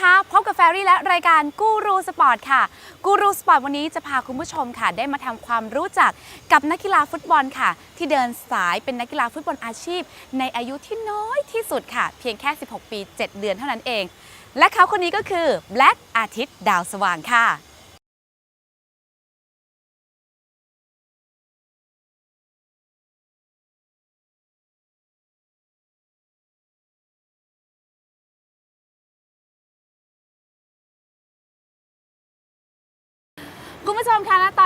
คะพบกับแฟรี่และรายการกูรูสปอร์ตค่ะกูรูสปอร์ตวันนี้จะพาคุณผู้ชมค่ะ ได้มาทำความรู้จักกับนักกีฬาฟุตบอลค่ะ ที่เดินสายเป็นนักกีฬาฟุตบอลอาชีพ ในอายุที่น้อยที่สุดค่ะ เพียงแค่ 16 ปี 7 เดือนเท่านั้นเอง และเขาคนนี้ก็คือแบล็กอาทิตย์ดาวสว่างค่ะ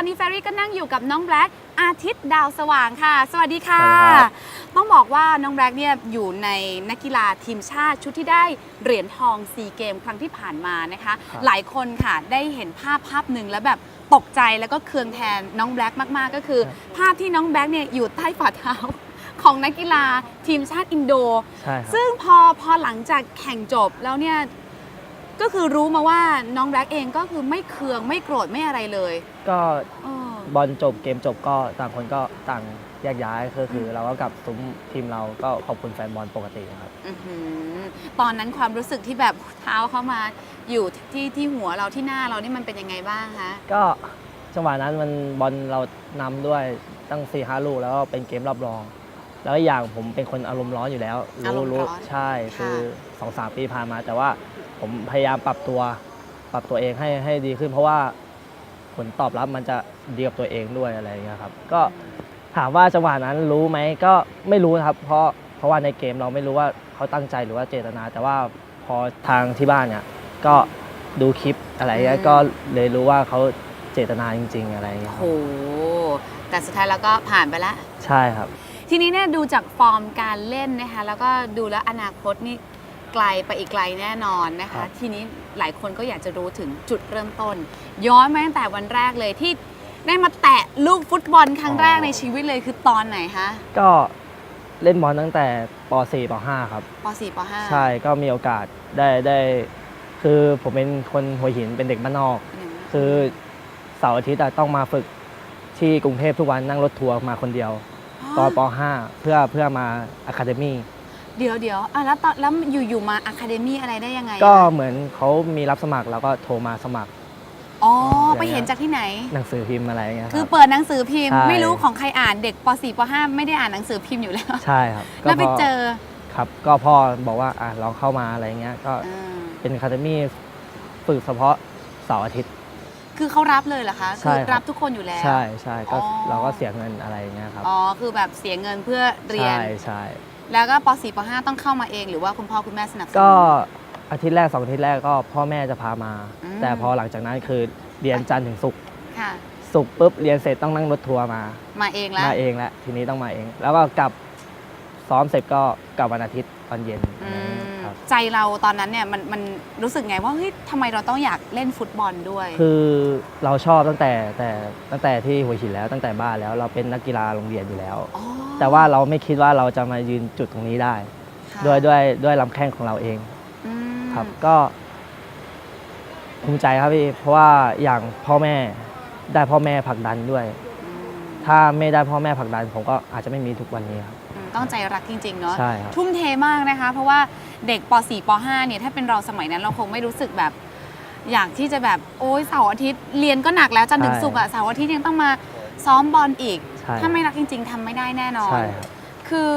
อนนี้แฟรี่ก็นั่งอยู่กับน้องแบล็กอาทิตย์ดาวสว่างค่ะ สวัสดีค่ะ สวัสดีครับ ต้องบอกว่าน้องแบล็กเนี่ยอยู่ในนักกีฬาทีมชาติชุดที่ได้เหรียญทองซีเกมครั้งที่ผ่านมานะคะ ครับ หลายคนค่ะได้เห็นภาพภาพหนึ่งแล้วแบบตกใจแล้วก็เคืองแทนน้องแบล็กมากๆ ก็คือ ภาพที่น้องแบล็กเนี่ยอยู่ใต้ฝ่าเท้าของนักกีฬาทีมชาติอินโด ใช่ครับ ซึ่งพอพอหลังจากแข่งจบแล้วเนี่ย ก็คือรู้มาว่าน้องแบล็กเองก็คือไม่เคืองไม่โกรธไม่อะไรเลยก็เออบอลจบเกมจบก็ต่างคนก็ต่างแยกย้ายก็คือเราก็กลับซุ้มทีมเราก็ขอบคุณแฟนบอลปกติครับ อื้อหือตอนนั้นความรู้สึกที่แบบเท้าเข้ามาอยู่ที่ที่หัวเราที่หน้าเรานี่มันเป็นยังไงบ้างคะ ก็จังหวะนั้นมันบอลเรานำด้วยตั้ง4ีหลูกแล้วก็เป็นเกมรอบรอง แล้วอีกอย่างผมเป็นคนอารมณ์ร้อนอยู่แล้ว อารมณ์ร้อนใช่ค่ะ คือสองสามปีผ่านมา แต่ว่า ผมพยายามปรับตัว ปรับตัวเองให้ให้ดีขึ้น เพราะว่าผลตอบรับมันจะดีกับตัวเองด้วยอะไรอย่างเงี้ยครับ ก็ถามว่าจังหวะนั้นรู้ไหมก็ไม่รู้นะครับ เพราะเพราะว่าในเกมเราไม่รู้ว่าเขาตั้งใจหรือว่าเจตนา แต่ว่าพอทางที่บ้านเนี่ยก็ดูคลิปอะไรเงี้ยก็เลยรู้ว่าเขาเจตนาจริง ๆ อะไรเงี้ยคโอ้รับโหแต่สุดท้ายแล้วก็ผ่านไปแล้ว ใช่ครับ ทีนี้เนี่ยดูจากฟอร์มการเล่นนะคะแล้วก็ดูแล้วอนาคตนี่ ไกลไปอีกไกลแน่นอนนะครัคะ บ ทีนี้หลายคนก็อยากจะรู้ถึงจุดเริ่มต้น ย้อนมาตั้งแต่วันแรกเลยที่ได้มาแตะลูกฟุตบอลครั้งแรกในชีวิตเลยคือตอนไหนคะก็เล่นบอลตั้งแต่ป .4 ป .5 ครับ ป .4 ป .5 ใช่ก็มีโอกาสได้ได้ คือผมเป็นคนหัวหินเป็นเด็กบ้านนอก คือเสาร์อาทิตย์อะต้องมาฝึกที่กรุงเทพทุกวันนั่งรถทัวร์มาคนเดียว ตอนป .5 เพื่อเพื่อมาอะคาเดมี่ เดี๋ยวเดี๋ยวอะแล้วตอนแล้วอยู่ๆมาอะคาเดมี่อะไรได้ยังไงก็อะเหมือนเขามีรับสมัครแล้วก็โทรมาสมัคร อ๋ออย่างเงี้ยไปเห็นจากที่ไหน หนังสือพิมพ์อะไรอย่างเงี้ยคคือรับเปิดหนังสือพิมพ์ ใช่ ไม่รู้ของใครอ่านเด็กป .4 ป .5 ไม่ได้อ่านหนังสือพิมพ์อยู่แล้ว ใช่ครับก็แล้วไปพเจอครับ ก็พ่อบอกว่าอะลองเข้ามาอะไรเงี้ยก็อ่าเป็นอะคาเดมี่ฝึกเฉพาะเสาร์อาทิตย์ คือเขารับเลยเหรอคะใช่คือครับ รับทุกคนอยู่แล้ว ใช่ใช่ก็อ๋อ เราก็เสียเงินอะไรอย่างเงี้ยครับ อ๋อคือแบบเสียเงินเพื่อเรียน ใช่ใช่ แล้วก็ป .4 ป .5 ต้องเข้ามาเอง หรือว่าคุณพ่อคุณแม่สนับสนุน ก็อาทิตย์แรกสองอาทิตย์แรกก็พ่อแม่จะพามา อืม แต่พอหลังจากนั้นคือเรียนจันทร์ถึงศุกร์ค่ะ ศุกร์ปุ๊บเรียนเสร็จต้องนั่งรถทัวร์มา มาเองแล้ว มาเองแล้วทีนี้ต้องมาเอง แล้วก็กลับซ้อมเสร็จก็กลับวันอาทิตย์ตอนเย็นอืมครับ ใจเราตอนนั้นเนี่ยมันมันรู้สึกไงว่าเฮ้ยทำไมเราต้องอยากเล่นฟุตบอลด้วย คือเราชอบตั้งแต่แต่ตั้งแต่ที่หัวหินแล้วตั้งแต่บ้านแล้วเราเป็นนักกีฬาโรงเรียนอยู่แล้วอ๋อแต่ว่าเราไม่คิดว่าเราจะมายืนจุดตรงนี้ได้ค่ะด้วยด้วยด้วยลำแข้งของเราเองอืมครับก็ภูมิใจครับพี่เพราะว่าอย่างพ่อแม่ได้พ่อแม่ผลักดันด้วยอืม ถ้าไม่ได้พ่อแม่ผลักดันผมก็อาจจะไม่มีทุกวันนี้ครับอืมต้องใจรักจริง ๆ เนาะใช่ครับ ทุ่มเทมากนะคะ เพราะว่าเด็กป .4 ป .5 เนี่ยถ้าเป็นเราสมัยนั้นเราคงไม่รู้สึกแบบ อยากที่จะแบบโอ๊ยเสาร์อาทิตย์เรียนก็หนักแล้วจันทร์ถึงใช่ศุกร์อะเสาร์อาทิตย์ยังต้องมาซ้อมบอลอีก ใช่ ถ้าไม่รักจริง ๆทำไม่ได้แน่นอน ใช่ครับ คือ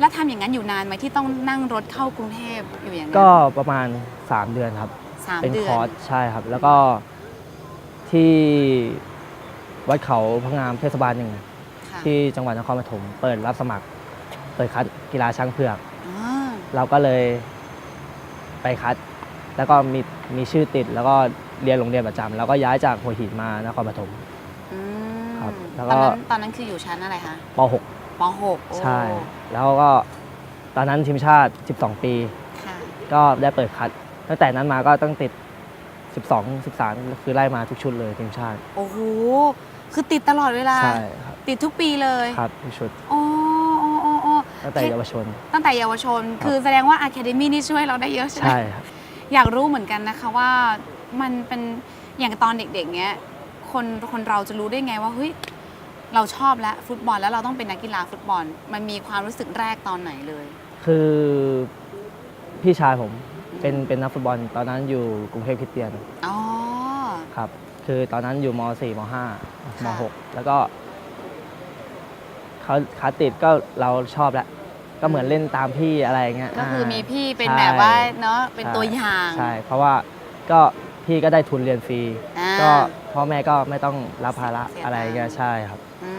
แล้วทำอย่างนั้นอยู่นานไหมที่ต้องนั่งรถเข้ากรุงเทพอยู่อย่างนั้นก็ประมาณ 3 เดือนครับ สามเป็นเดือคนอร์สใช่ครับ แล้วก็ที่ วัดเขาพระงามเทศบาลหนึ่งค่ะที่จังหวัดนครปฐมเปิดรับสมัคร เปิดคัดกีฬาช้างเผือกอ่าเราก็เลยไปคัด แล้วก็มีมีชื่อติด แล้วก็เรียนโรงเรียนประจำแล้วก็ย้ายจากหัวหินมานครปฐม อืมครับแล้วตก็อนนั้นตอนนั้นคืออยู่ชั้นอะไรคะป .6 ป .6 ใช่ แล้วก็ตอนนั้นทีมชาติ 12 ปี ค่ะ ก็ได้เปิดคัด ตั้งแต่นั้นมาก็ต้องติด 12 13 คือไล่มาทุกชุดเลยทีมชาติ โอ้โห คือติดตลอดเวลา ใช่ครับติดทุกปีเลยครับทุกชุดโอ้โอ้โอ้โอ้ตั้งแต่เยาวชน ตั้งแต่เยาวชน คือแสดงว่า Academy นี่ช่วยเราได้เยอะใช่ไหมใช่ครับ อยากรู้เหมือนกันนะคะว่ามันเป็นอย่างตอนเด็กๆเนี้ยคนคนเราจะรู้ได้ไงว่าเฮ้ยเราชอบแล้วฟุตบอลแล้วเราต้องเป็นนักกีฬาฟุตบอล มันมีความรู้สึกแรกตอนไหนเลย คือพี่ชายผมเป็นเป็นนักฟุตบอล ตอนนั้นอยู่กรุงเทพคริสเตียนอ๋อ ครับ คือตอนนั้นอยู่ม .4 ม .5 มค่ะ .6 แล้วก็เขาคาติดก็เราชอบแล้ว ก็เหมือนเล่นตามพี่อะไรอย่างเงี้ยก็คือมีพี่เป็นใช่แบบว่าเนาะเป็นใช่ตัวอย่างใช่ เพราะว่าก็พี่ก็ได้ทุนเรียนฟรีอ่าก็พ่อแม่ก็ไม่ต้องรับภาระเสียอะไรอย่างเงี้ยตังค์ใช่ครับอื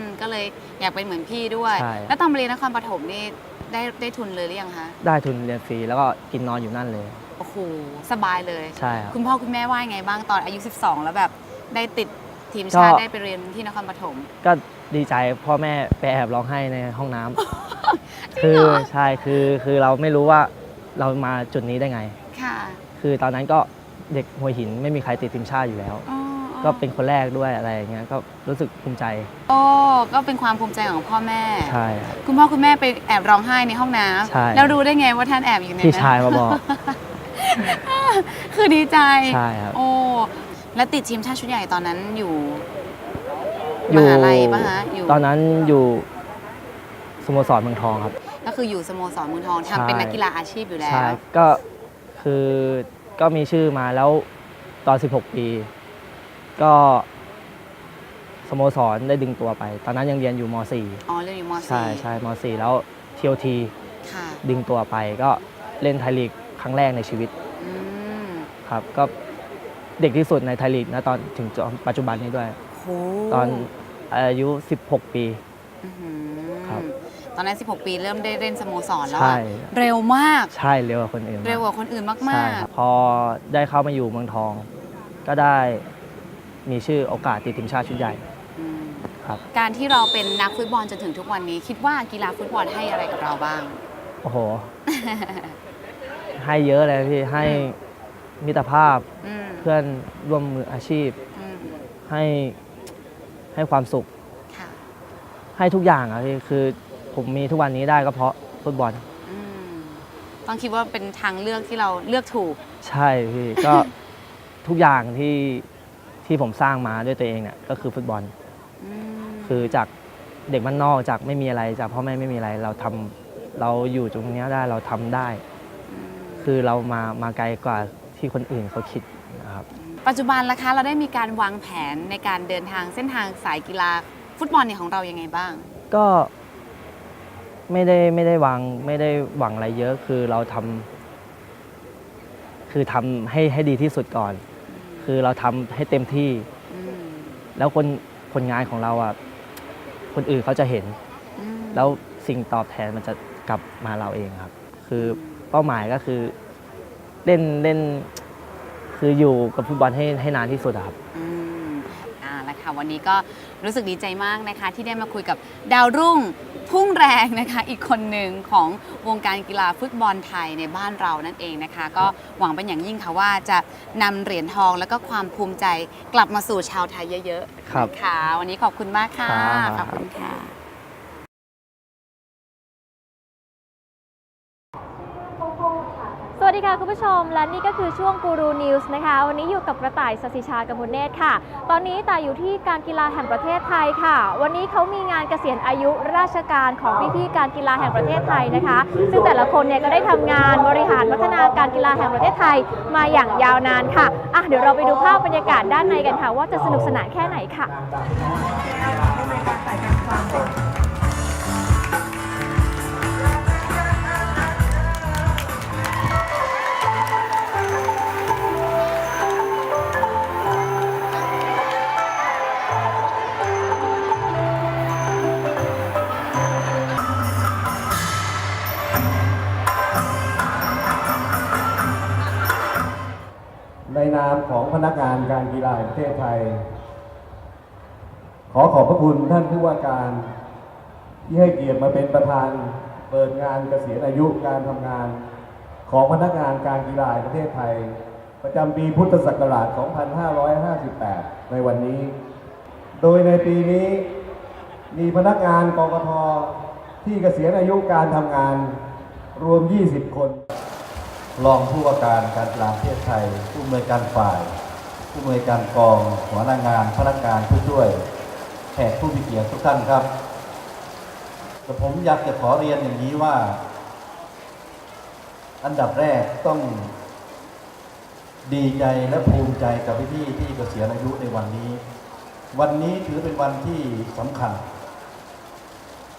มก็เลยอยากเป็นเหมือนพี่ด้วยใช่แล้วตอนมาเรียนนครปฐมนี่ ได้ได้ทุนเลยหรือยังคะ ได้ทุนเรียนฟรีแล้วก็กินนอนอยู่นั่นเลย โอ้โห สบายเลย ใช่ครับ คุณพ่อคุณแม่ว่ายังไงบ้างตอนอายุ 12 แล้วแบบได้ติดทีมชาติก็ ได้ไปเรียนที่นครปฐม ก็ดีใจพ่อแม่ไปแอบร้องไห้ในห้องน้ำคือใช่คือคือเราไม่รู้ว่าเรามาจุดนี้ได้ไง ค่ะคือตอนนั้นก็เด็กหัวหินไม่มีใครติดทีมชาติอยู่แล้ว อ๋อ ก็เป็นคนแรกด้วยอะไรอย่างเงี้ยก็รู้สึกภูมิใจโอ้ก็เป็นความภูมิใจของพ่อแม่ ใช่ครับ คุณพ่อคุณแม่ไปแอบร้องไห้ในห้องน้ใช่ำแล้วรู้ได้ไงว่าท่านแอบอยู่ในพี่นั้นชายมาบอก คือดีใจ ใช่ครับ โอ้ แล้วติดทีมชาติชุดใหญ่ตอนนั้นอยู่อมยู่หาลัยปะฮะอยู่ ตอนนั้นอยู่สโมสรเมืองทองครับ ก็คืออยู่สโมสรเมืองทองทำเป็นใช่นักกีฬาอาชีพอยู่แล้ใช่วก็คือก็มีชื่อมาแล้วตอน 16 ปี ก็สโมสรได้ดึงตัวไป ตอนนั้นยังเรียนอยู่ม อ๋อเรียนอยู่ม .4 ใช่ใช่ม .4 แล้ว TOT ค่ะดึงตัวไปก็เล่นไทยลีกครั้งแรกในชีวิตอืมครับ ก็เด็กที่สุดในไทยลีกนะตอนถึงปัจจุบันนี้ด้วย โหตอนอายุ 16 ปี อื้อหือครับ ตอนนั้น 16 ปีเริ่มได้เล่นสโมสรแล้วใช่อะเร็วมาก ใช่เร็วกว่าคนอื่นมเร็วกว่าคนอื่นมาก ใช่ครับพอได้เข้ามาอยู่เมืองทอง ก็ได้ มีชื่อโอกาสติดทีมชาติชุดใหญ่ๆอืมครับ การที่เราเป็นนักฟุตบอลจนถึงทุกวันนี้ คิดว่ากีฬาฟุตบอลให้อะไรกับเราบ้าง โอ้โห ให้เยอะเลยพี่ให้มิตรภาพอืมเพื่อนร่วมมืออาชีพ อืมให้ให้ความสุข ค่ะให้ทุกอย่างอะพี่คือผมมีทุกวันนี้ได้ก็เพราะฟุตบอล อืมต้องคิดว่าเป็นทางเลือกที่เราเลือกถูก ใช่พี่ ก็ทุกอย่างที่ ที่ผมสร้างมาด้วยตัวเองเนี่ยก็คือฟุตบอล อืมคือจากเด็กบ้านนอกจากไม่มีอะไรจากพ่อแม่ไม่มีอะไรเราทำเราอยู่ตรงเนี้ยได้เราทำได้มคือเรามามาไกลกว่าที่คนอื่นเขาคิดนะครับ ปัจจุบันล่ะคะเราได้มีการวางแผนในการเดินทางเส้นทางสายกีฬาฟุตบอลเนี่ยของเรายังไงบ้าง ก็ไม่ได้ไม่ได้วางไม่ได้หวังอะไรเยอะคือเราทำคือทำให้ให้ดีที่สุดก่อน คือเราทำให้เต็มที่อืมแล้วคนผลงานของเราอะคนอื่นเขาจะเห็นอืมแล้วสิ่งตอบแทนมันจะกลับมาเราเองครับ คือเป้าหมายก็คือเล่นเล่นคืออยู่กับฟุตบอลให้ให้นานที่สุดอะครับอืมอ่าแล้วค่ะวันนี้ก็ รู้สึกดีใจมากนะคะ ที่ได้มาคุยกับดาวรุ่งพุ่งแรงนะคะ อีกคนหนึ่งของวงการกีฬาฟุตบอลไทยในบ้านเรานั่นเองนะคะ ก็หวังเป็นอย่างยิ่งค่ะว่าจะนำเหรียญทองแล้วก็ความภูมิใจกลับมาสู่ชาวไทยเยอะๆครับ ค่ะวันนี้ขอบคุณมากค่ะ ครับ ขอบคุณค่ะ วัสดีค่ะคุณผู้ชม และนี่ก็คือช่วงกูรูนิวส์นะคะ วันนี้อยู่กับกระต่ายสศิชากมุลเนตรค่ะ ตอนนี้ต่ายอยู่ที่การกีฬาแห่งประเทศไทยค่ะ วันนี้เขามีงานเกษียณอายุราชการของพี่ๆการกีฬาแห่งประเทศไทยนะคะ ซึ่งแต่ละคนเนี่ยก็ได้ทำงานบริหารพัฒนาการกีฬาแห่งประเทศไทยมาอย่างยาวนานค่ะอะเดี๋ยวเราไปดูภาพบรรยากาศด้านในกันค่ะ ว่าจะสนุกสนานแค่ไหนค่ะ ของพนักงานการกีฬาแห่งประเทศไทย ขอขอบพระคุณท่านผู้ว่าการ ที่ให้เกียรติมาเป็นประธานเปิดงานเกษียณอายุการทำงาน ของพนักงานการกีฬาแห่งประเทศไทย ประจำปีพุทธศักราช 2558 ในวันนี้ โดยในปีนี้มีพนักงานกกพที่เกษียณอายุการทำงานรวม 20 คน รองผู้ว่าการการกีฬางประเทศไทย ผู้อำนวยการฝ่าย ผู้อำนวยการกอง หัวหน้างานพนักงานผู้ช่วยแขกผู้มีเกียรติทุกท่านครับแต่ผมอยากจะขอเรียนอย่างนี้ว่า อันดับแรกต้องดีใจและภูมิใจกับพี่ๆที่เกษียณอายุในวันนี้ วันนี้ถือเป็นวันที่สำคัญ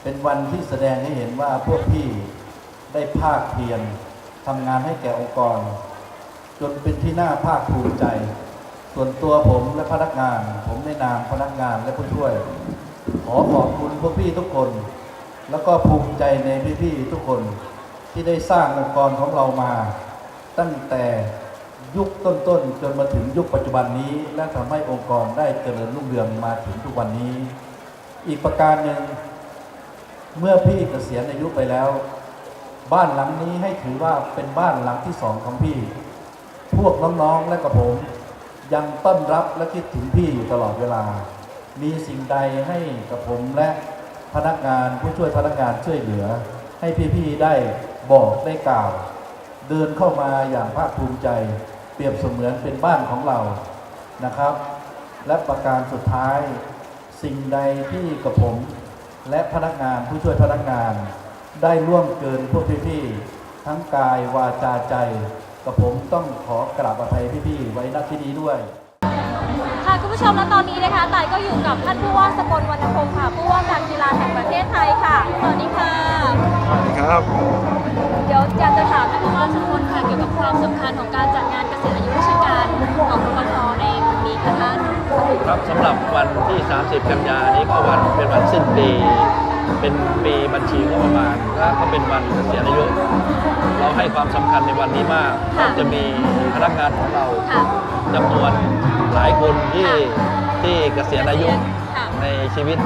เป็นวันที่แสดงให้เห็นว่าพวกพี่ได้ภาคเพียร ทำงานให้แก่องค์กร จนเป็นที่น่าภาคภูมิใจ ส่วนตัวผมและพนักงาน ผมในนามพนักงานและผู้ช่วย ขอขอบคุณพวกพี่ทุกคน แล้วก็ภูมิใจในพี่ๆทุกคนที่ได้สร้างองค์กรของเรามา ตั้งแต่ยุคต้นๆ จนมาถึงยุคปัจจุบันนี้ และทำให้องค์กรได้เจริญรุ่งเรืองมาถึงทุกวันนี้ อีกประการหนึ่งเมื่อพี่เกษียณอายุไปแล้ว บ้านหลังนี้ให้ถือว่าเป็นบ้านหลังที่สองของพี่ พวกน้องๆและกับผม ยังต้อนรับและคิดถึงพี่อยู่ตลอดเวลา มีสิ่งใดให้กับผมและพนักงานผู้ช่วยพนักงานช่วยเหลือ ให้พี่ๆได้บอกได้กล่าว เดินเข้ามาอย่างภาคภูมิใจ เปรียบเสมือนเป็นบ้านของเรานะครับ และประการสุดท้าย สิ่งใดที่กับผม และพนักงานผู้ช่วยพนักงาน ได้ล่วงเกินพวกพี่ๆทั้งกายวาจาใจกับผมต้องขอกราบอภัยพี่ๆไว้ณที่นี้ด้วย ค่ะคุณผู้ชมและตอนนี้นะคะต่ายก็อยู่กับท่านผู้ว่าสกลวรรณพงศ์ค่ะผู้ว่าการกีฬาแห่งประเทศไทยค่ะสวัสดีค่ะครับ เดี๋ยวอยากจะถามท่านผู้ว่าสกลค่ะเกี่ยวกับความสำคัญของการจัดงานเกษียณอายุราชการของรปภในวันนี้ค่ะท่านครับสำหรับวันที่ 30 กันยานี้ก็วันเป็นวันสิ้นปี เป็นปีบัญชีงบประมาณและก็เป็นวันเกษียณอายุเราให้ความสำคัญในวันนี้มากค่ะ เราจะมีพนักงานของเราค่ะจำนวนหลายคนที่ค่ะที่เกษียณอายุค่ะในชีวิต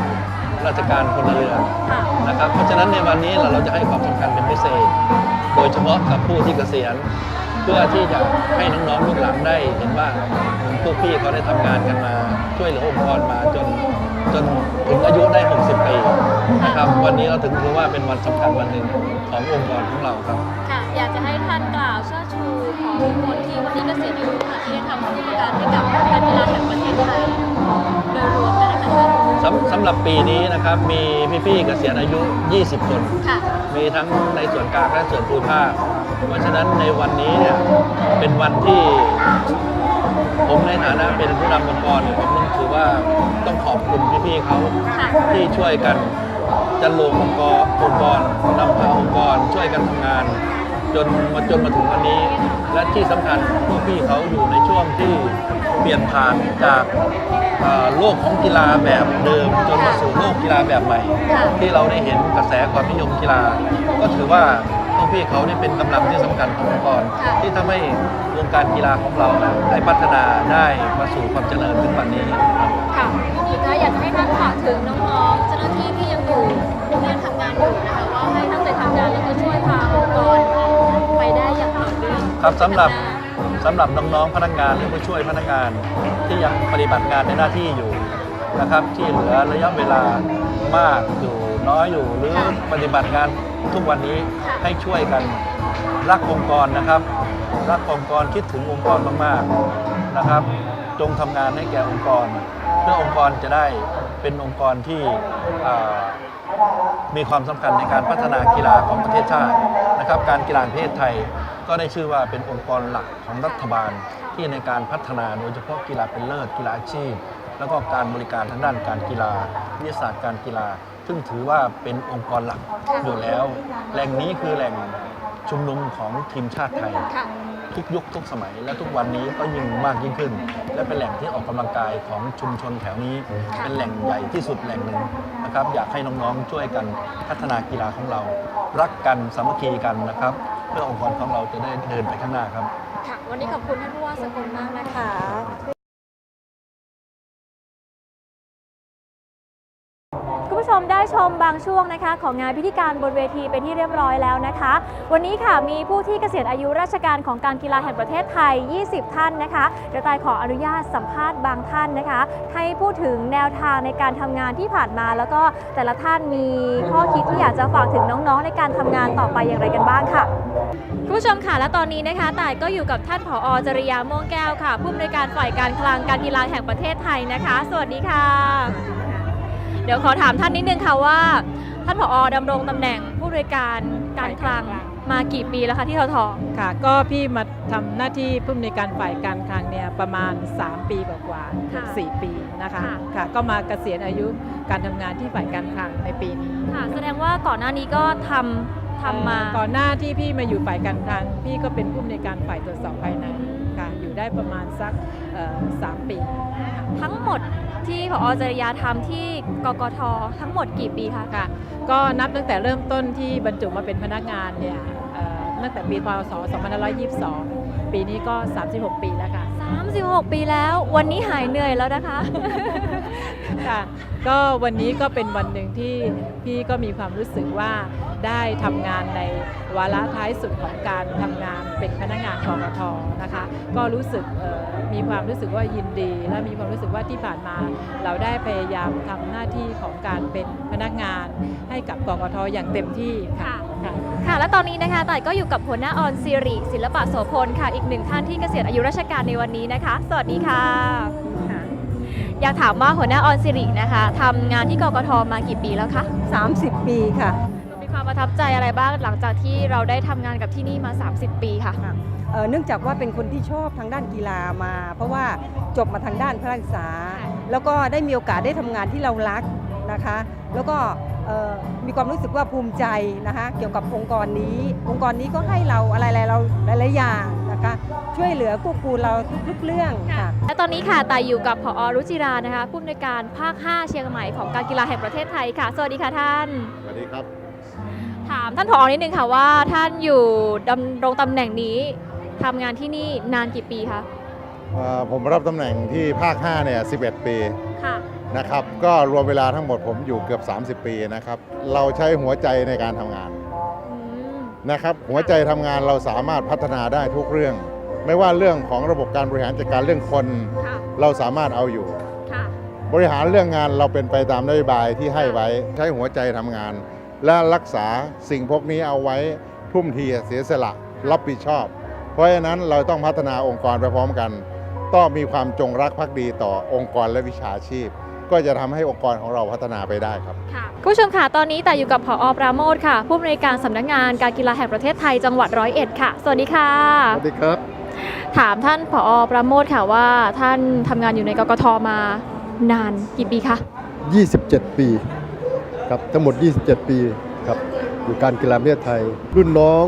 ราชการพลเรือนค่ะนะครับ เพราะฉะนั้นในวันนี้เราเราจะให้ความสำคัญเป็นพิเศษ โดยเฉพาะกับผู้ที่เกษียณ เพื่อที่จะให้น้องๆลูกหลานได้เห็นว่าพวกพี่เขาได้ทำงานกันมาช่วยเหลือองค์กรมาจน จนถึงอายุได้ 60 ปีนะครับ วันนี้เราถึงถือว่าเป็นวันสำคัญวันหนึ่งขององค์กรของเราครับ ค่ะ อยากจะให้ท่านกล่าวเชิดชูของคนที่วันนี้เกษียณอายุค่ะที่ได้ทำกิจการให้กับการกีฬาแห่งประเทศไทยโดยรวมกันนะคะท่าน สำสำหรับปีนี้นะครับมีพี่ๆเกษียณอายุ 20 คน ค่ะ มีทั้งในส่วนกลางและส่วนภูมิภาคเพราะฉะนั้นในวันนี้เนี่ยเป็นวันที่ ผมในฐานะเป็นผู้นำองค์กรเนี่ยผมต้องถือว่าต้องขอบคุณพี่ๆเขาที่ช่วยกันจันลงองค์กรองค์กรนำพาองค์กรช่วยกันทำงาน จนมาจนมาถึงวันนี้ และที่สำคัญพวกพี่เขาอยู่ในช่วงที่เปลี่ยนผ่านจากโลกของกีฬาแบบเดิม จนมาสู่โลกกีฬาแบบใหม่ ที่เราได้เห็นกระแสความนิยมกีฬา ก็ถือว่า วกพี่เขาได้เป็นกำลังที่สำคัญขององค์กรค่ะที่ทำให้วงการกีฬาของเรานะได้พัฒนาได้มาสู่ความเจริญถึงวันนี้ครับค่ะสุดท้ายอยากจะให้ท่านฝากถึงน้องๆเจ้าหน้าที่ที่ยังอยู่ที่ยังทำงานอยู่นะคะว่าให้ตั้งใจทำงานแล้วก็ช่วยพาองค์กรไปได้อย่างต่อเนื่องครับสำหรับข้างน้าสำหรับน้องๆพนักงานและผู้ช่วยพนักงานที่ยังปฏิบัติงานในหน้าที่อยู่นะครับที่เหลือระยะเวลามากอยู่น้อยอยู่หรือค่ะปฏิบัติงาน ทุกวันนี้ค่ะให้ช่วยกันรักองค์กรนะครับ รักองค์กรคิดถึงองค์กรมากๆนะครับ จงทำงานให้แก่องค์กร เพื่อองค์กรจะได้เป็นองค์กรที่อ่ามีความสำคัญในการพัฒนากีฬาของประเทศชาตินะครับ การกีฬาแห่งประเทศไทยก็ได้ชื่อว่าเป็นองค์กรหลักของรัฐบาลที่ในการพัฒนาโดยเฉพาะกีฬาเป็นเลิศกีฬาอาชีพ แล้วก็การบริการทางด้านการกีฬาวิทยาศาสตร์การกีฬา ซึ่งถือว่าเป็นองค์กรหลักอยู่แล้ว แหล่งนี้คือแหล่งชุมนุมของทีมชาติไทย ค่ะทุกยุคทุกสมัย และทุกวันนี้ก็ยิ่งมากยิ่งขึ้น และเป็นแหล่งที่ออกกำลังกายของชุมชนแถวนี้เป็นแหล่งใหญ่ที่สุดแหล่งหนึ่งนะครับอยากให้น้องๆช่วยกันพัฒนากีฬาของเรา รักกันสามัคคีกันนะครับ เพื่อองค์กรของเราจะได้เดินไปข้างหน้าครับ ค่ะ วันนี้ขอบคุณท่านผู้ว่าสกลมากนะคะ ผู้ชมได้ชมบางช่วงนะคะ ของงานพิธีการบนเวทีเป็นที่เรียบร้อยแล้วนะคะ วันนี้ค่ะมีผู้ที่เกษียณอายุราชการของการกีฬาแห่งประเทศไทย 20 ท่านนะคะเดี๋ยวตายขออนุญาตสัมภาษณ์บางท่านนะคะ ให้พูดถึงแนวทางในการทำงานที่ผ่านมา แล้วก็แต่ละท่านมีข้อคิดที่อยากจะฝากถึงน้องๆ ในการทำงานต่อไปอย่างไรกันบ้างค่ะคุณผู้ชมค่ะและตอนนี้นะคะต่ายก็อยู่กับท่านผอจริยาม่วงแก้วค่ะ ผู้อำนวยการฝ่ายการคลังการกีฬาแห่งประเทศไทยนะคะ สวัสดีค่ะ เดี๋ยวขอถามท่านนิดนึงค่ะว่า ท่านผอดำรงตำแหน่งผู้อำนวยการการคลังมากี่ปีแล้วคะที่ททค่ะ ก็พี่มาทำหน้าที่ผู้อำนวยการฝ่ายการคลังเนี่ยประมาณ 3 ปีกว่าๆเกือบค่ะสี่ปีนะคะค่ะ ค่ะก็มาเกษียณอายุการทำงานที่ฝ่ายการคลังในปีนี้ค่ะ แสดงว่าก่อนหน้านี้ก็ทำทำมา เอ่อก่อนหน้าที่พี่มาอยู่ฝ่ายการคลังพี่ก็เป็นผู้อำนวยการฝ่ายตรวจสอบภายในค่ะ อยู่ได้ประมาณสักเอ่อสามปีทั้งหมดที่ผอจริยาทำที่กกททั้งหมดกี่ปีคะค่ะก็นับตั้งแต่เริ่มต้นที่บรรจุมาเป็นพนักงานเนี่ยเอ่อตั้งแต่ปีพศ 2522 ปีนี้ก็ 36 ปีแล้วค่ะ 36 ปีแล้ว วันนี้หายเหนื่อยแล้วนะคะค่ะ ก็วันนี้ก็เป็นวันหนึ่งที่พี่ก็มีความรู้สึกว่าได้ทำงานในวาระท้ายสุดของการทำงานเป็นพนักงานกกทนะคะ ก็รู้สึกมีความรู้สึกว่ายินดี และมีความรู้สึกว่าที่ผ่านมา เราได้พยายามทำหน้าที่ของการเป็นพนักงานให้กับกกทอย่างเต็มที่ค่ะค่ะ และตอนนี้นะคะต่ายก็อยู่กับหัวหน้าออนซิริศิลปะโสพลค่ะ อีกหนึ่งท่านที่เกษียณอายุราชการในวันนี้นะคะ สวัสดีค่ะ อยากถามว่าหัวหน้าออนซิรินะคะทำงานที่กกทมากี่ปีแล้วคะ30 ปีค่ะ มีความประทับใจอะไรบ้างหลังจากที่เราได้ทำงานกับที่นี่มา 30 ปีค่ะเอ่อเนื่องจากว่าเป็นคนที่ชอบทางด้านกีฬามา เพราะว่าจบมาทางด้านพระศึกษา แล้วก็ได้มีโอกาสได้ทำงานที่เรารักนะคะ แล้วก็เอ่อมีความรู้สึกว่าภูมิใจนะคะเกี่ยวกับองค์กรนี้ องค์กรนี้ก็ให้เราอะไรๆเราหลายๆอย่าง นะคะช่วยเหลือกู้กูลเราทุกๆเรื่องค่ะ และตอนนี้ค่ะต่ายอยู่กับผอรุจิรานะคะผู้อำนวยการภาค 5 เชียงใหม่ของการกีฬาแห่งประเทศไทยค่ะ สวัสดีค่ะท่าน สวัสดีครับ ถามท่านผอนิดนึงค่ะว่าท่านอยู่ดำรงตำแหน่งนี้ทำงานที่นี่นานกี่ปีคะเอ่อผมรับตำแหน่งที่ภาค 5 เนี่ย 11 ปีค่ะ นะครับ ก็รวมเวลาทั้งหมดผมอยู่เกือบ 30 ปีนะครับ เราใช้หัวใจในการทำงานอืม นะครับหัวใจทำงานเราสามารถพัฒนาได้ทุกเรื่อง ไม่ว่าเรื่องของระบบการบริหารจัดการเรื่องคนค่ะเราสามารถเอาอยู่ค่ะบริหารเรื่องงานเราเป็นไปตามนโยบายที่ให้ไว้ใช้หัวใจทำงาน และรักษาสิ่งพวกนี้เอาไว้ทุ่มเทเสียสละรับผิดชอบ เพราะฉะนั้นเราต้องพัฒนาองค์กรไปพร้อมกัน ต้องมีความจงรักภักดีต่อองค์กรและวิชาชีพ ก็จะทำให้องค์กรของเราพัฒนาไปได้ครับค่ะคุณผู้ชมค่ะตอนนี้แต่อยู่กับผอปราโมทค่ะ ผู้อำนวยการสำนักงานการกีฬาแห่งประเทศไทยจังหวัดร้อยเอ็ดค่ะ สวัสดีค่ะ สวัสดีครับ ถามท่านผอปราโมทค่ะว่าท่านทำงานอยู่ในกกทมานานกี่ปีคะ27 ปีครับทั้งหมด 27 ปีครับอยู่การกีฬาประเทศไทย รุ่นน้อง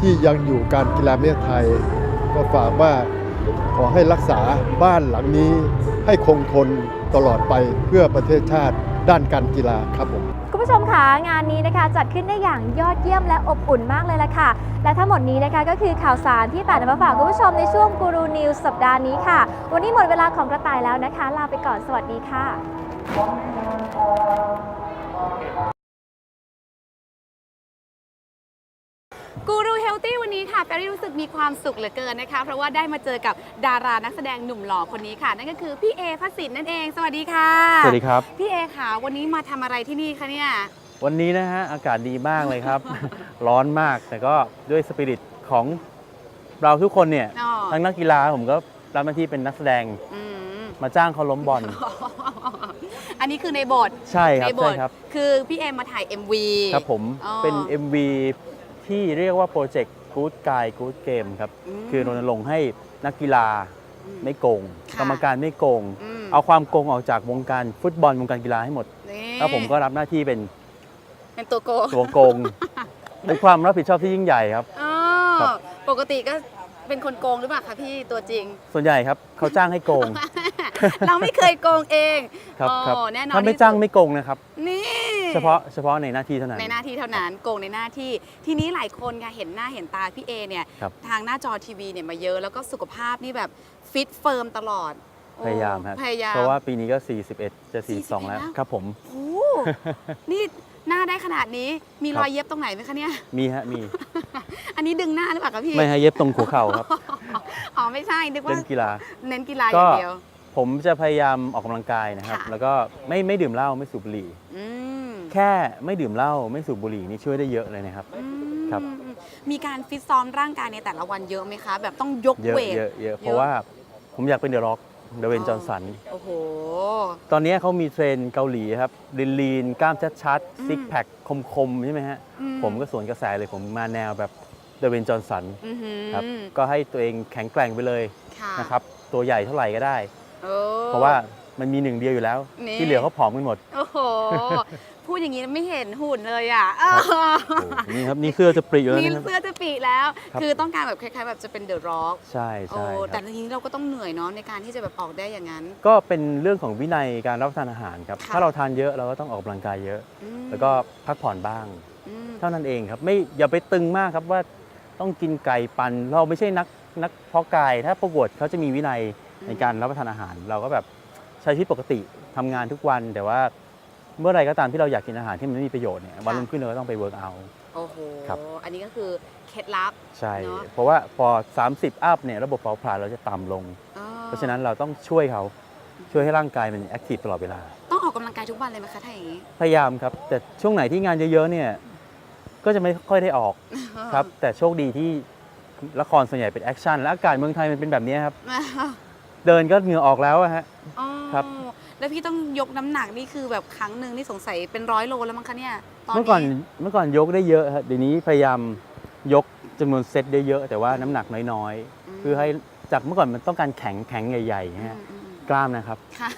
ที่ยังอยู่การกีฬาประเทศไทย ก็ฝากว่าขอให้รักษาบ้านหลังนี้ ให้คงทนตลอดไปเพื่อประเทศชาติด้านการกีฬาครับผมคุณผู้ชมคะงานนี้นะคะจัดขึ้นได้อย่างยอดเยี่ยมและอบอุ่นมากเลยละค่ะ และทั้งหมดนี้นะคะก็คือข่าวสารที่ป่านำมาฝากคุณผู้ชมในช่วงกูรูนิวส์สัปดาห์นี้ค่ะ วันนี้หมดเวลาของกระต่ายแล้วนะคะ ลาไปก่อนสวัสดีค่ะ กูรูเฮลตี้วันนี้ค่ะแฟรี่รู้สึกมีความสุขเหลือเกินนะคะ เพราะว่าได้มาเจอกับดารานักแสดงหนุ่มหล่อคนนี้ค่ะ นั่นก็คือพี่เอพระสินนั่นเอง สวัสดีค่ะ สวัสดีครับ พี่เอค่ะ วันนี้มาทำอะไรที่นี่คะเนี่ย วันนี้นะฮะ อากาศดีมากเลยครับ ร้อนมากแต่ก็ด้วยสปิริตของเราทุกคนเนี่ย อ๋อ ทั้งนักกีฬาผมก็รับหน้าที่เป็นนักแสดงอืม มาจ้างเขาล้มบอล อันนี้คือในบทใช่ครับในบใช่ทครับ คือพี่เอมาถ่าย MV ครับผมอ๋อเป็น MV ที่เรียกว่าโปรเจกต์ Good Guy Good Game ครับ อืมคือรณรงค์ให้นักกีฬาอืม ไม่โกง ค่ะ กรรมการไม่โกงอืมเอาความโกงออกจากวงการฟุตบอลวงการกีฬาให้หมด นี่แล้วผมก็รับหน้าที่เป็นเป็นตัวโกตัวโกงด้วยความรับผิดชอบที่ยิ่งใหญ่ครับ อ๋อครับ ปกติก็เป็นคนโกงหรือเปล่าคะพี่ตัวจริง ส่วนใหญ่ครับเขาจ้างให้โกง เราไม่เคยโกงเองครับอ๋อครับแน่นอนถ้าไม่ที่สุดจ้างไม่โกงนะครับ นี่ เฉพาะเฉพาะในหน้าที่เท่านั้น ในหน้าที่เท่านั้นโกงในหน้าที่ ทีนี้หลายคนค่ะเห็นหน้าเห็นตาพี่เอเนี่ยครับทางหน้าจอทีวีเนี่ยมาเยอะแล้วก็สุขภาพนี่แบบฟิตเฟิร์มตลอดโอ้พยายามครับ พยายามเพราะว่าปีนี้ก็ 41 จะ 42 41แล้วแล้วครับผมโอ้โหนี่หน้าได้ขนาดนี้มีครับรอยเย็บตรงไหนไหมคะเนี่ย มีฮะมี อันนี้ดึงหน้าหรือเปล่าคะพี่ไม่ให้เย็บตรงหัวเข่าครับอ๋อไม่ใช่นึกว่าเล่นกีฬาเน้นกีฬาอก็ย่างเดียว ผมจะพยายามออกกำลังกายนะครับ ค่ะ แล้วก็ไม่ไม่ดื่มเหล้าไม่สูบบุหรี่ อืม แค่ไม่ดื่มเหล้าไม่สูบบุหรี่นี่ช่วยได้เยอะเลยนะครับ อืมครับ มีการฟิตซ้อมร่างกายในแต่ละวันเยอะไหมคะ แบบต้องยกเยอะเวท เยอะเยอะเพราะว่าผมอยากเป็นเดอะร็อกเดเวนจอห์นสัน โอ้โห ตอนนี้เขามีเทรนด์เกาหลีครับลีนลีนๆกล้ามชัดอืม ๆซิกแพคคมๆใช่ไหมฮะ อืผมก็สวนกระแสเลยผมมาแนวแบบเดเวนจอห์นสันอื้อหือครับก็ให้ตัวเองแข็งแกร่งไปเลยค่ะนะครับ ตัวใหญ่เท่าไหร่ก็ได้โอ้เพราะว่า มันมีหนึ่งเดียวอยู่แล้ว นี่ ที่เหลือเขาผอมกันหมดโอ้โห พูดอย่างนี้ไม่เห็นหุ่นเลยอะโอ้โหนี่ครับนี่เครือจะปริอยู่แล้วมีนะครับ เสื้อจะปีแล้ว ครับ คือต้องการแบบคล้ายๆ แบบจะเป็นเดอะร็อกใช่ใช่คแต่รับทีนี้เราก็ต้องเหนื่อยเนาะในการที่จะแบบออกได้อย่างนั้น ก็เป็นเรื่องของวินัยการรับประทานอาหารครับ ค่ะ ถ้าเราทานเยอะเราก็ต้องออกกำลังกายเยอะ อืมแล้วก็พักผ่อนบ้าง อืม เท่านั้นเองครับ ไม่อย่าไปตึงมากครับว่าต้องกินไก่ปันเราไม่ใช่นักนักเพาะกายถ้าประกวดเขาจะมีวินัยในการรับประทานอาหาร เราก็แบบ ใช้ชีวิตปกติทำงานทุกวัน แต่ว่าเมื่อไหรก็ตามที่เราอยากกินอาหารที่มันไม่มีประโยชน์เนี่ยวันรุ่งขึ้นเราก็ต้องไปเวิร์กเอาโอ้โหครับอันนี้ก็คือเคล็ดลับใช่เนอะเพราะว่าพอ 30 อัพเนี่ยระบบเผาผลาญเราจะต่ำลงอ๋อเพราะฉะนั้นเราต้องช่วยเขาช่วยให้ร่างกายมันแอคทีฟตลอดเวลา ต้องออกกำลังกายทุกวันเลยไหมคะถ้าอย่างนี้ พยายามครับ แต่ช่วงไหนที่งานเยอะๆเนี่ยก็จะไม่ค่อยได้ออกครับ แต่โชคดีที่ละครส่วนใหญ่เป็นแอคชั่นและอากาศเมืองไทยมันเป็นแบบนี้ครับ เดินก็เหงื่อออกแล้วอะฮะอ๋อ ครับ แล้วพี่ต้องยกน้ำหนักนี่คือแบบครั้งหนึ่งนี่สงสัยเป็นร้อยโลแล้วมั้งคะเนี่ยตอนเมื่อก่อนนี้เมื่อก่อนยกได้เยอะครับเดี๋ยวนี้พยายามยกจำนวนเซตได้เยอะแต่ว่าน้ำหนักน้อยๆเพื่อให้จากเมื่อก่อนมันต้องการแข็งแข็งใหญ่ๆฮะกล้ามนะครับ ค่ะ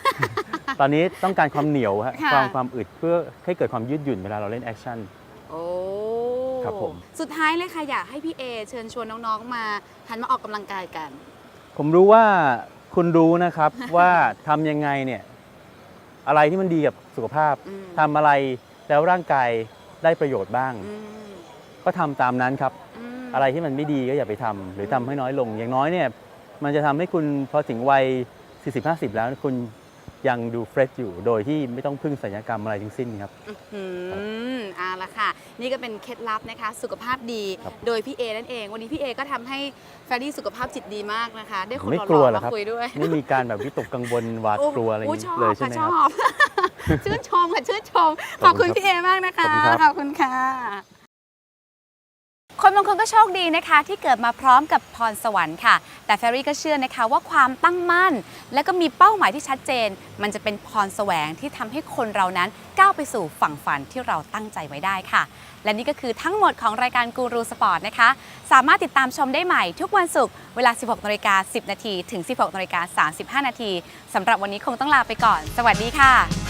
ตอนนี้ต้องการความเหนียวฮะค่ะ ความความอึดเพื่อให้เกิดความยืดหยุ่นเวลาเราเล่นแอคชั่น โอ้ครับผม สุดท้ายเลยค่ะอยากให้พี่เอเชิญชวนน้องๆมาหันมาออกกำลังกายกัน ผมรู้ว่า คุณรู้นะครับ ว่าทำยังไงเนี่ยอะไรที่มันดีกับสุขภาพอืม ทำอะไรแล้วร่างกายได้ประโยชน์บ้าง อืมก็ทำตามนั้นครับ อืม อะไรที่มันไม่ดีก็อย่าไปทำหรือทำให้น้อยลง อย่างน้อยเนี่ยมันจะทำให้คุณพอถึงวัย 40-50 แล้ว คุณ ยังดูเฟรชอยู่โดยที่ไม่ต้องพึ่งศัลยกรรมอะไรทั้งสิ้นครับ อืมเอาละค่ะ นี่ก็เป็นเคล็ดลับนะคะ สุขภาพดี ครับ โดยพี่เอนั่นเอง วันนี้พี่เอก็ทำให้แฟรรี่สุขภาพจิตดีมากนะคะ ได้คนไม่หกลัวล่อเหรอๆครัมาบคุยด้วยไม่มีการแบบวิตกกังวลหวาดกลัวอะไรอย่างโนี้ชอบเลยใช่ค่ะไหมชครับอบชื่นชมค่ะชื่นชม ขขออบบคุคุณณครับพี่เอมากนะคะ ขอบคุณครับ ขอบคุณค่ะ คนบางคนก็โชคดีนะคะที่เกิดมาพร้อมกับพรสวรรค์ค่ะ แต่แฟรี่ก็เชื่อนะคะว่าความตั้งมั่น และก็มีเป้าหมายที่ชัดเจน มันจะเป็นพรแสวงที่ทำให้คนเรานั้นก้าวไปสู่ฝั่งฝันที่เราตั้งใจไว้ได้ค่ะ และนี่ก็คือทั้งหมดของรายการกูรูสปอร์ตนะคะ สามารถติดตามชมได้ใหม่ทุกวันศุกร์เวลา 16นาฬิกา10 นาทีถึง 16นาฬิกา35 นาทีสำหรับวันนี้คงต้องลาไปก่อน สวัสดีค่ะ